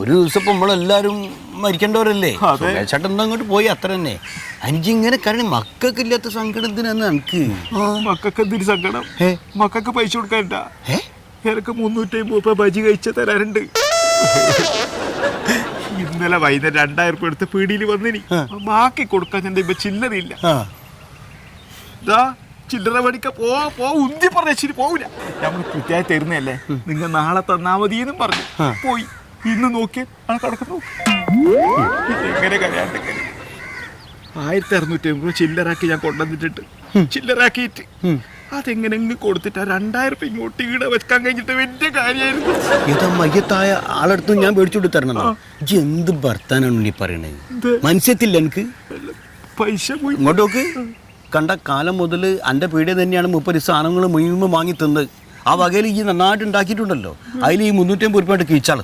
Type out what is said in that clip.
ഒരു ദിവസം ഇപ്പൊ നമ്മളെല്ലാരും മരിക്കേണ്ടവരല്ലേ. ചേട്ടൻ അങ്ങോട്ട് പോയി അത്ര തന്നെ. എനിക്ക് ഇങ്ങനെ കാരണം മക്കൾക്ക് ഇല്ലാത്ത സങ്കടത്തിനാണ് എനിക്ക് മക്കൾക്ക് എന്തൊരു സങ്കടം? മക്കൾക്ക് പൈസ കൊടുക്കണ്ട എനിക്ക് മുന്നൂറ്റി അമ്പത് രൂപ ബജി കഴിച്ച തരാറുണ്ട് ഇന്നലെ വൈകുന്നേരം രണ്ടായിരം രൂപ എടുത്ത് പീടിയിൽ വന്നിനി. ബാക്കി കൊടുക്കാൻ ഞാൻ ഇപ്പൊ ചില്ലറയില്ല. ചില്ലറ പണിക്ക പോ പോ ഉന്തി പറഞ്ഞ ശരി പോവില്ല. നമ്മൾ കൃത്യമായി തരുന്നല്ലേ നിങ്ങൾ നാളെ തന്നാ മതി എന്നും പറഞ്ഞു പോയി. ഇന്ന് നോക്കി. കിടക്കുന്നു എങ്ങനെ ആയിരത്തി അറുന്നൂറ്റി അമ്പത് ചില്ലറാക്കി ഞാൻ കൊണ്ടുവന്നിട്ടുണ്ട്. ചില്ലറാക്കിയിട്ട്. ഉം. അതെങ്ങനെ ഇങ്ങ് കൊടുത്തിട്ട് ആ രണ്ടായിരം രൂപ ഇങ്ങോട്ട് ഈടെ വെക്കാൻ കഴിഞ്ഞിട്ട് വലിയ കാര്യമായിരുന്നു ഇത് മയ്യത്തായ ആളടുത്ത് ഞാൻ മേടിച്ചു തരണം ഇജ്ജ് എന്ത് ഭർത്താനാണ് നീ പറയണത് മനസ്സിലത്തില്ല എനിക്ക്. പൈസ പോയി. ഇങ്ങോട്ട് നോക്ക്. കണ്ട കാലം മുതൽ എന്റെ പീടിയ തന്നെയാണ് മുപ്പത് സാധനങ്ങൾ മുഴുവൻ വാങ്ങി തന്നത് ആ വകയിൽ ഈ നന്നായിട്ട് ഉണ്ടാക്കിയിട്ടുണ്ടല്ലോ. അതിൽ ഈ മുന്നൂറ്റി അമ്പത് ഉറുപ്പായിട്ട് കീച്ചാൾ